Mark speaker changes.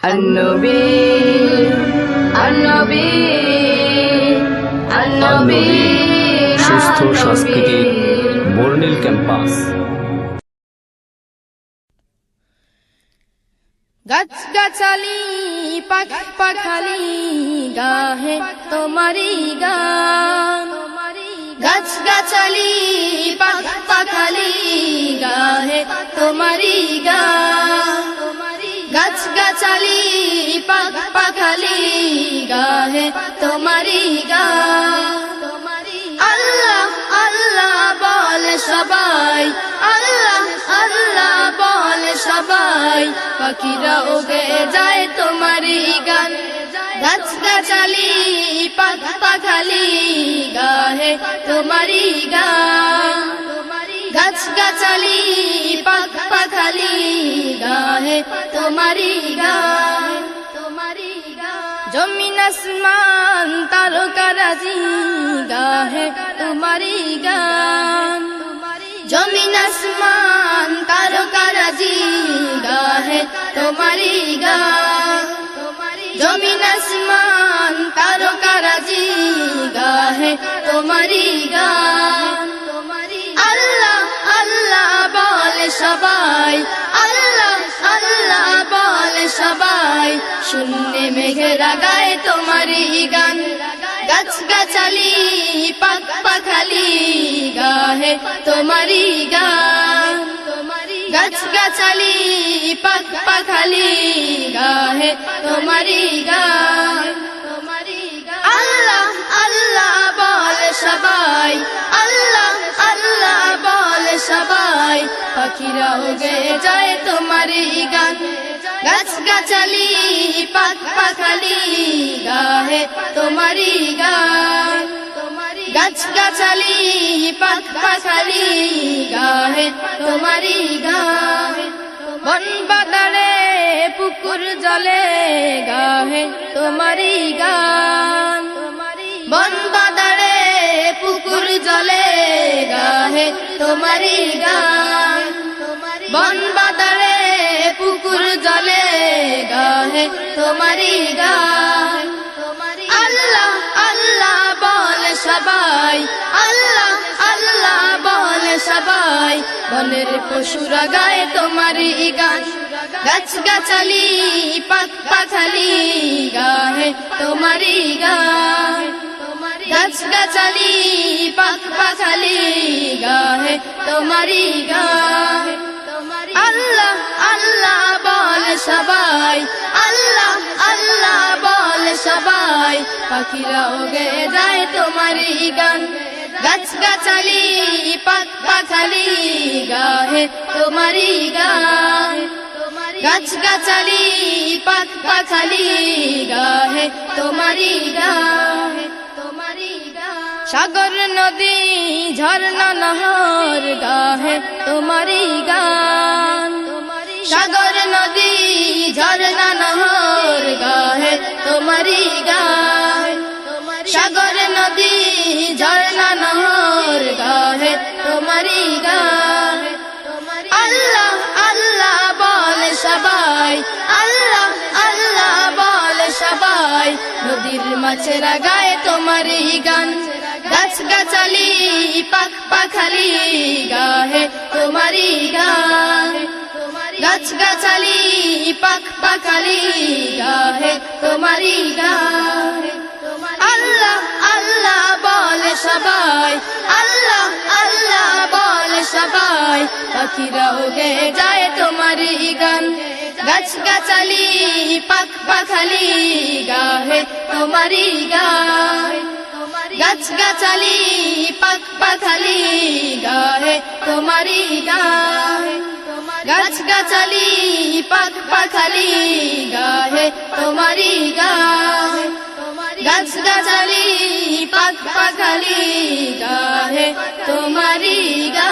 Speaker 1: النبي النبي النبي
Speaker 2: সুস্থ সাংস্কৃতিক বর্ণিল ক্যাম্পাস
Speaker 3: গাছ গাছালি পাখ পাখালি গাহে তোমারি গান গাছ গাছালি পাখ পাখালি গাহে তোমারি গান গাছ গাছালি পাখ পাখালি গাহে তোমারি গান আল্লাহ আল্লাহ বলে সবাই, আল্লাহ আল্লাহ বলে সবাই, পাখিরা ওগে যায় তোমারই গান। গাছ গাছালি পাখ পাখালি গাহে তোমারই গান গাছ গাছালি পাখ পাখালি গাহে তোমারই গান জমিন আসমান তারকারাজি গাহে তোমারই গান। জমিন আসমান তারকারাজি গাহে তোমারই গান। জমিন আসমান তারকারাজি গাহে তোমারই গান। আল্লাহ আল্লাহ বলে সবাই, আল্লাহ আল্লাহ বলে সবাই শূন্যে মেঘেরা গায়ে তোমারই গান। গাছ গাছালি পাক পাখালি গাহে তোমারই গান। গাছ গাছালি পাক পাখালি গাহে তোমারই গান। আল্লাহ আল্লাহ বলে সবাই। আল্লাহ আল্লাহ বলে সবাই। পাখিরা উগে যায় তোমারই গান। গাছ গাছালি পাক পাখালি গাহে তোমারই গান। গাছ গাছালি পাক পাখালি গাহে তোমারই গান। বন পুকুর জলে গাহে তোমারই গান। বন বাদারে পুকুর জলে গাহে তোমারই গান। বন বাদারে গাহে তোমারই গান। আল্লাহ আল্লাহ বলে সবাই। আল্লাহ আল্লাহ বলে সবাই। বনের পশুরা গায়ে তোমারই গান। গাছ গাছালি পাক পাখালি গাহে তোমারই গান। গাছ গাছালি পাখালি গাহে তোমারই গান। আল্লাহ আল্লাহ বল সবাই, আল্লাহ আল্লাহ বল সবাই। পাখিরা ওগে যায় তোমারই গান। গাছ গাছালি পাক পাখালি গাহে তোমারই গান। গাছ গাছালি পাক পাখালি গাহে তোমারই গান। সাগর, নদী, ঝর্ণা, নহর, গাহে তোমারই গান। সবাই নদীর মাছেরা গায়ে তোমারই গান। গাছ গাছালি পাক পাখালি, গাহে তোমারই গান। গাছ গাছালি পাক পাখালি, গাহে তোমারই গান। আল্লাহ আল্লাহ বলে সবাই। আল্লাহ আল্লাহ বলে সবাই। পাখিরা ওগে যায় তোমারই গান গাছ গাছালি পাক পাখালি গাহে তোমারই গান গাছ গাছালি পাক পাখালি গাহে তোমারই গান গাছ গাছালি পাক পাখালি গাহে তোমারই গান গাছ গাছালি পাক পাখালি গাহে তোমারই গান